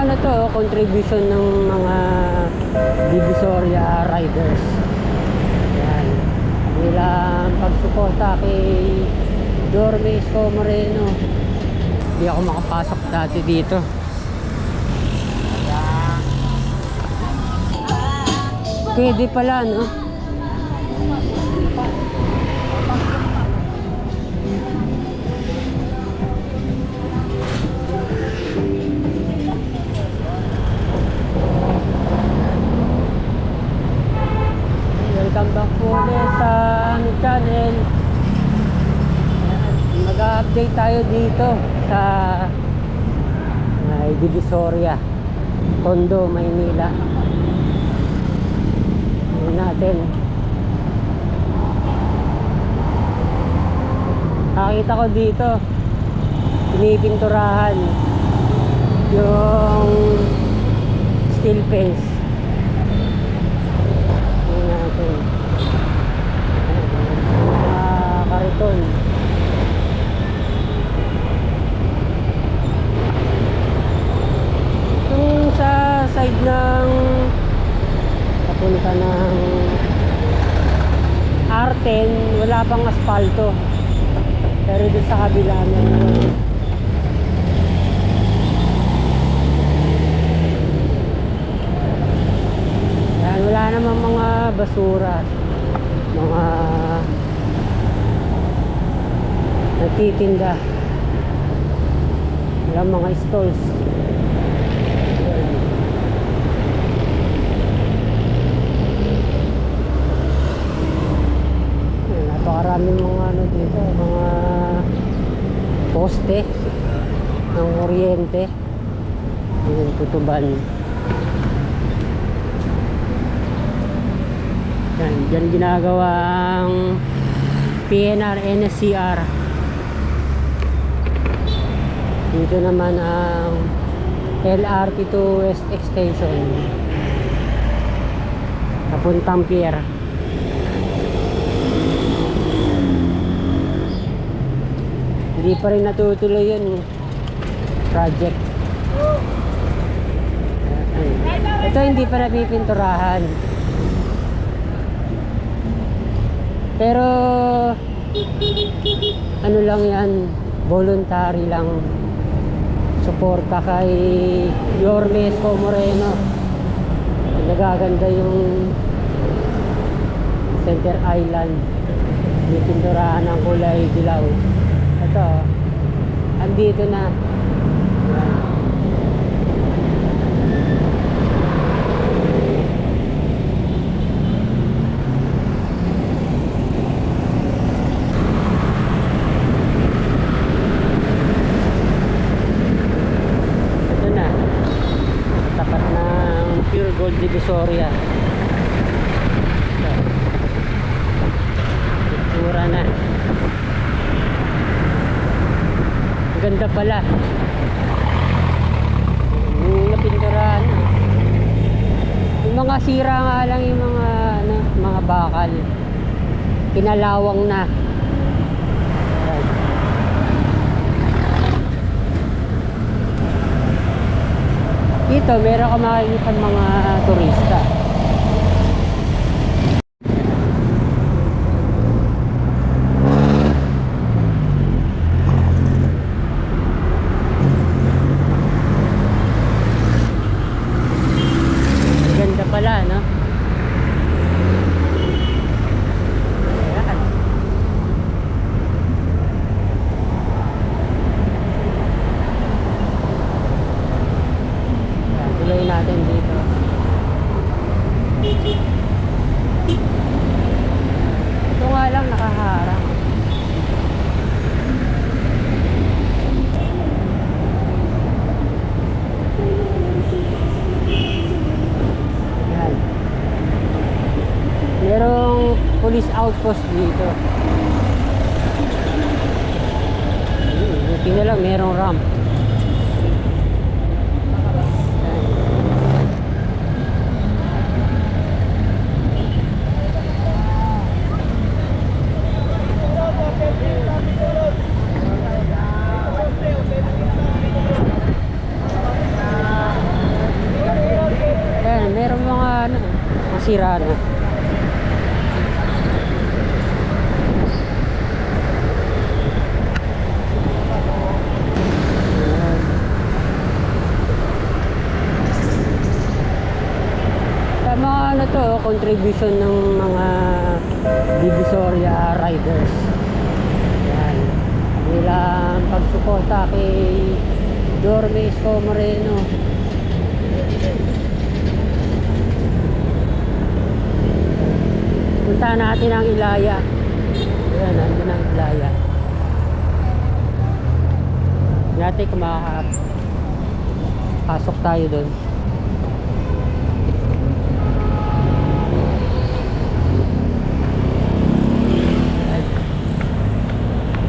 ano to, contribution ng mga Divisoria riders. Yan. Nilang pagsuporta kay Dorme Isko Moreno. Hindi ako makapasok dati dito. Pwede pala, no? Mag-update tayo dito sa may Divisoria, Tondo, Maynila. Tingnan natin. Nakita ko dito, pinipinturahan yung steel fence. Tingnan natin. Mga kariton. Yung sa side ng papunta ng R10, wala pang asfalto. Pero doon sa kabila meron. Yan, wala namang mga basura. Mga nagtitinda. Wala mga stalls. Napakaraming mga ano dito, mga poste ng kuryente. Yung tutuban. Yan, dyan ginagawa ang PNR NSCR. Dito naman ang LRT to West Extension. Papuntang pier. Hindi pa rin natutuloy yun project. Ayan. Ito hindi pa napipinturahan. Pero ano lang yan, voluntary lang suporta kay Yorme Esco Moreno. Nagaganda yung Center Island. May pinturahan ng kulay dilaw. Ito, andito na. Ito na. Tapat ng Pure Gold Divisoria. Ito. Itsura na. Ang Ganda pala. Yung napinturahan. Yung mga sira nga lang yung mga ano, mga bakal. Pinalawang na. Dito, meron ka makikita mga turista. merong police outpost dito buti na lang merong ramp Ayan, merong mga ano, masira na. Contribution ng mga Divisoria riders. Yan. Nilang pagsuporta kay Dorme Isko Moreno. Punta natin ang Ilaya. Ayan, nandun ang Ilaya. Natin kung makakapasok tayo doon.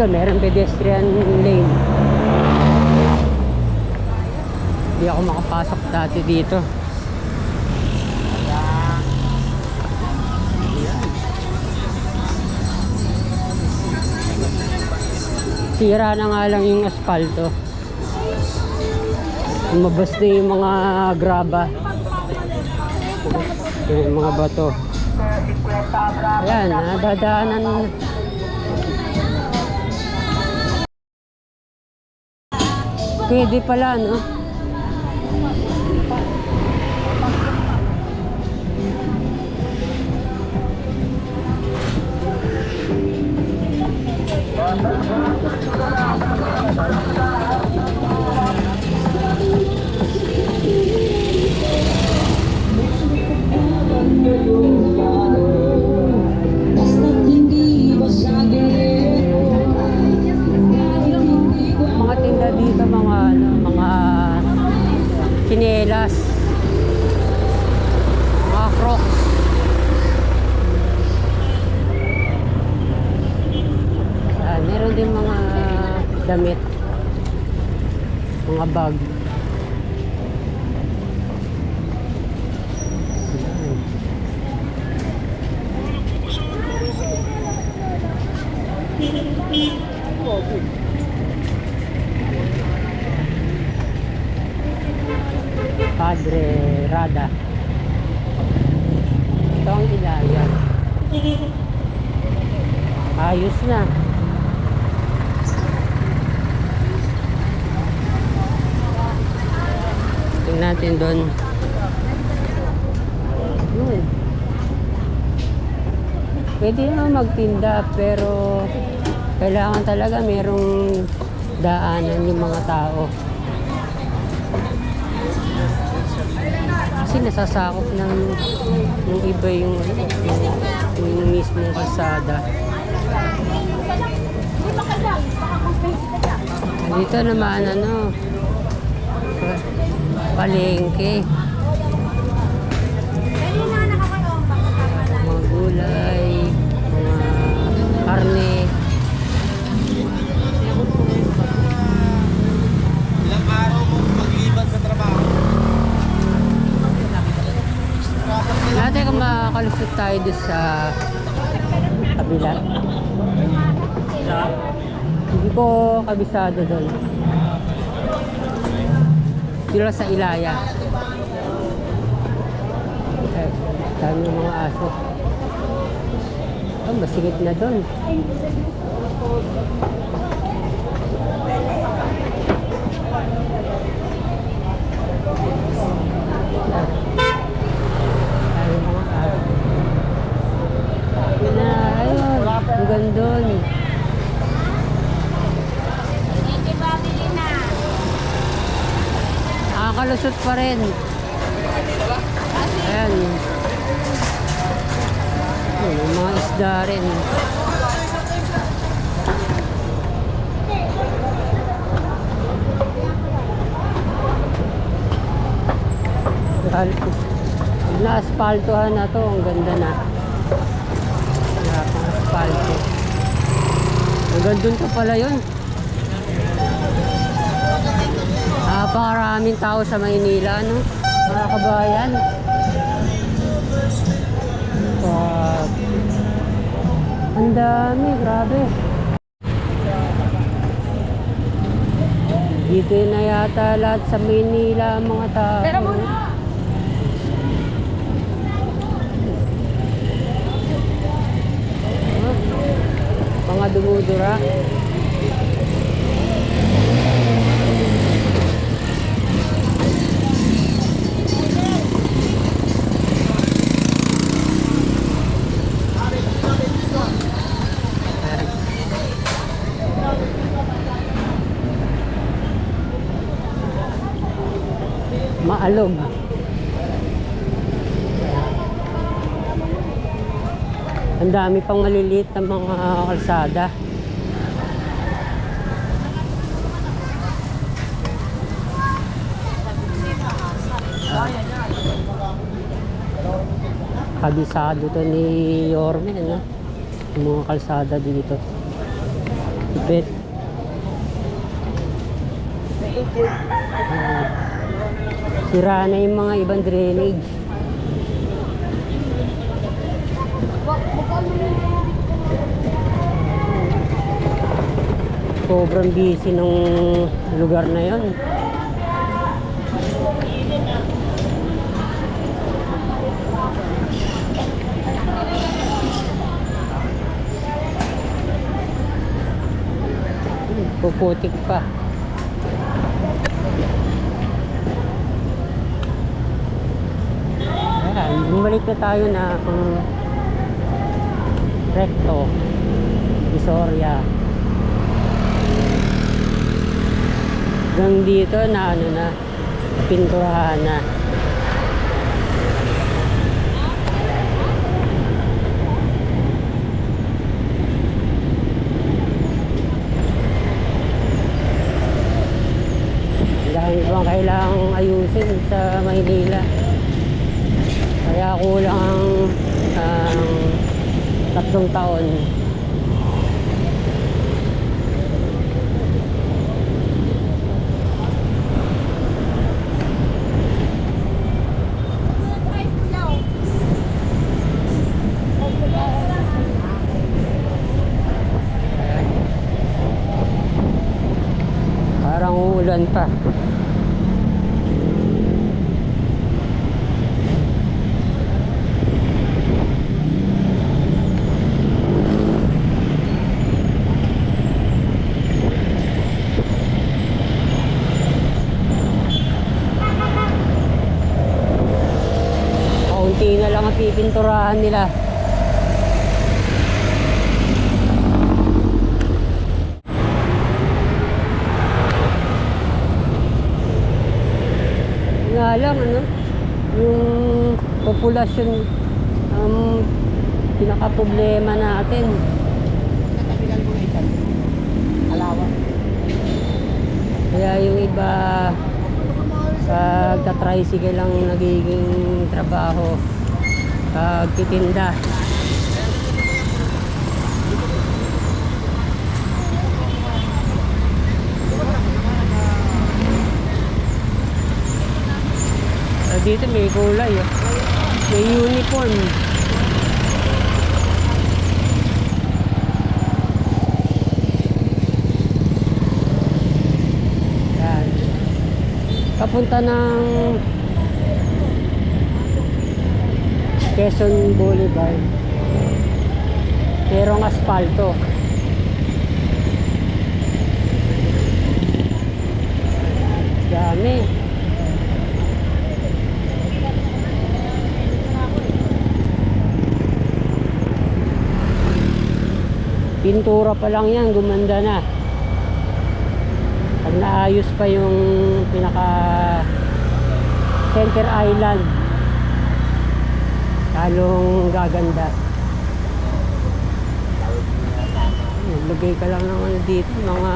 Ito, meron pedestrian lane. Hindi ako makapasok dati dito. Sira na nga lang yung asfalto. Lumabas na yung mga graba. Yung mga bato. Ayan, nadadaanan Pwede pala, no? Mga bag. Padre Rada. Ito ang ilaya. Ayos na. Natin doon. Yun. Pwede naman magtinda pero kailangan talaga merong daanan yung mga tao. Kasi nasasakop ng yung iba yung, yung, yung mismo kalsada. Dito naman ano, palengke. Mga gulay, mga karne. Ilang araw mo magliban sa trabaho? Natin kung makakalusot tayo doon sa kabila. Hindi ko kabisado doon. Dito sa Ilaya. Eh, dami ng mga aso. Oh, masigit na doon. Dami ng mga Nakakalusot pa rin. Ayan. Yung mga isda rin. Na-aspaltohan na to, ang ganda na. Wala pang aspalto. Hanggang dun pa pala yun. napakaraming tao sa Maynila, no? Mga kabayan. Wow. Ang dami, grabe. Dito na yata lahat sa Maynila mga tao. Pero muna! mga dumudura. Ang dami pang maliliit na mga kalsada. Kabisado to ni Yorme, no? Yung mga kalsada dito. Ipit. Ah, Sira na yung mga ibang drainage. Sobrang busy ng lugar na yon. Puputik pa. Ayan, bumalik na tayo na um, recto, Visoria. Hanggang dito na ano na, pinturahan na. Ang dami pang kailangang ayusin sa Maynila. Kaya kulang ang ang tatlong taon. Parang uulan pa. Pipinturahan nila. Nga lang, ano, yung populasyon ang pinaka-problema natin. Kaya yung iba pag tricycle lang nagiging trabaho pag titinda Ah, dito may kulay oh. may uniform. Yan. Papunta ng Quezon Boulevard. Merong asfalto. Dami. Pintura pa lang yan gumanda na. Pag naayos pa yung pinaka center island lalong gaganda. Lagay ka lang ng ano dito mga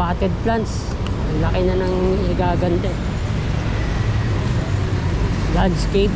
potted plants. Laki na ng igaganda landscape